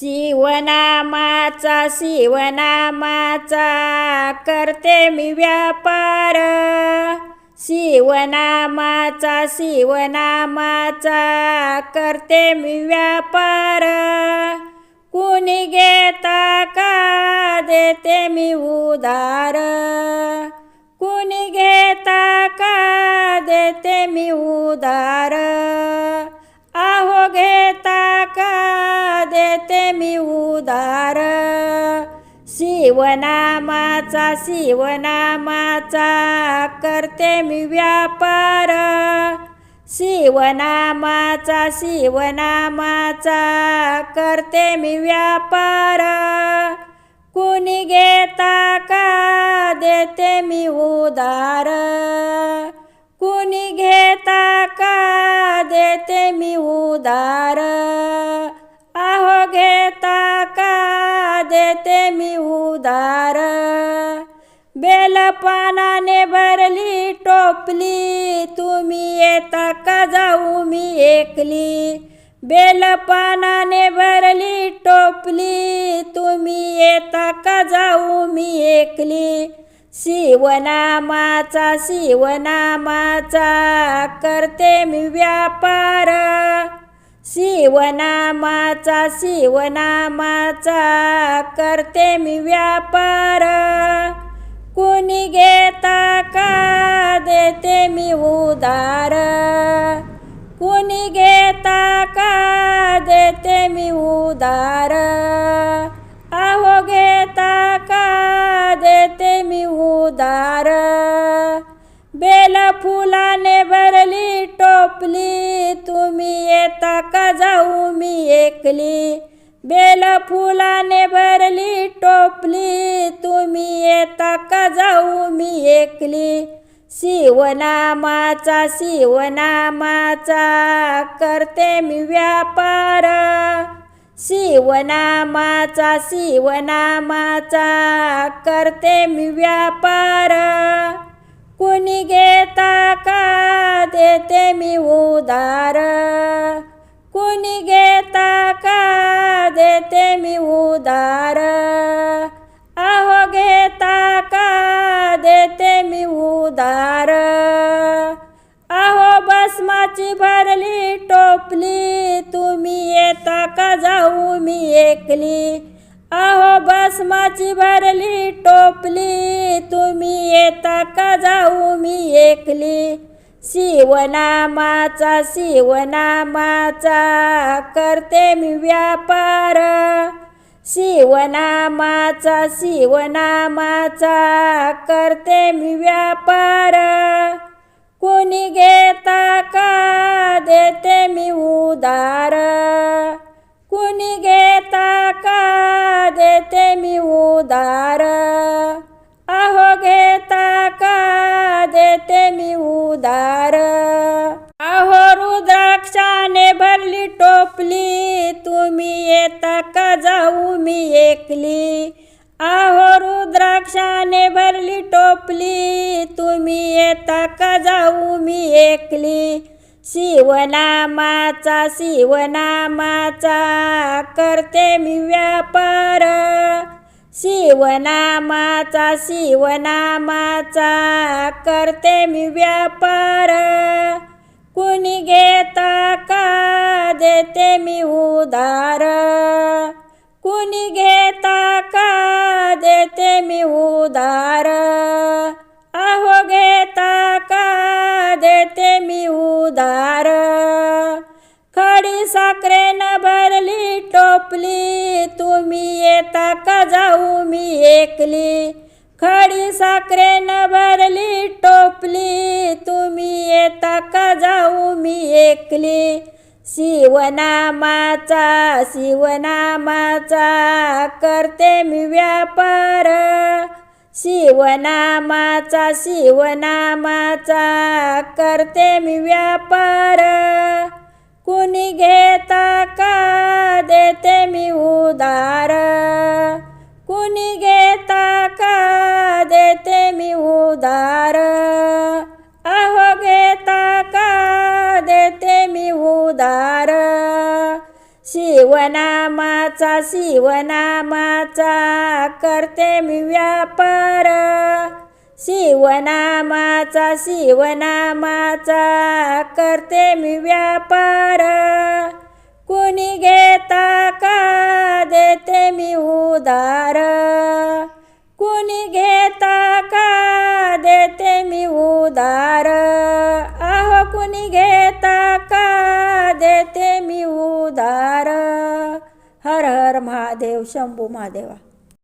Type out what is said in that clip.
शिवनामाचा शिवनामाचा करते मी व्यापार. शिवनामाचा शिवनामाचा करते मी व्यापार. कुणी घेता का? देते मी उदार उदार शिवनामाचा शिवनामाचा करते मी व्यापार. शिवनामाचा शिवनामाचा करते मी व्यापार. कुणी घेता का देते मी उदार कुणी घेता का देते मी उदार मी उदार. बेलपानाने भरली टोपली. तुम्ही येता का जाऊ मी एकली? बेलपानाने भरली टोपली. तुम्ही येता का जाऊ मी एकली? शिवनामाचा शिवनामाचा करते मी व्यापार. शिवनामाचा शिवनामाचा करते मी व्यापार. कुणी घेता का देते मी उधार. कुणी घेता का देते मी उधार. आहो घेता का देते मी उधार. बेल फुलाने भरली टोपली मी बेल फुलाने भरली टोपली. तुम्ही येता का जाऊ मी एकली. शिवनामाचा शिवनामाचा करते मी व्यापार. शिवनामाचा शिवनामाचा करते मी व्यापार. कुणी घेता का? देते मी उदार उदार. मी आहो घेता का देते मी उदार. आहो बसमाची भरली टोपली तुम्ही येता का जाऊ मी एकली. आहो बसमाची भरली टोपली तुम्ही येता का जाऊ मी एकली. शिवनामाचा शिवनामाचा करते मी व्यापार. शिवनामाचा शिवनामाचा करते मी व्यापार. कुणी घेता का? देते मी उधार. कुणी घेता का? देते मी उधार. अहो घेता का? देते मी उदार अहो रुद्राक्षाने भरली टोपली तुम्ही येता का जाऊ मी एकली? आहो रुद्राक्षाने भरली टोपली. तुम्ही येता का जाऊ मी एकली? शिवनामाचा शिवनामाचा करते मी व्यापार. शिवनामाचा शिवनामाचा करते मी व्यापार. कुणी घेता का देते मी उदार? कुणी घेता का देते मी उदार? आहो घेता का देते मी उदार? खडी साखरेनं भरली टोपली तुम्ही येता का जाऊ मी एकली? खडी साखरेनं भरली टोपली तुम्ही येता का जाऊ मी एकली? शिवनामाचा शिवनामाचा करते मी व्यापार. शिवनामाचा शिवनामाचा करते मी व्यापार. उधार अहो घेता का? देते मी उधार. शिवनामाचा शिवनामाचा करते मी व्यापार. शिवनामाचा शिवनामाचा करते मी व्यापार. देते मी उदार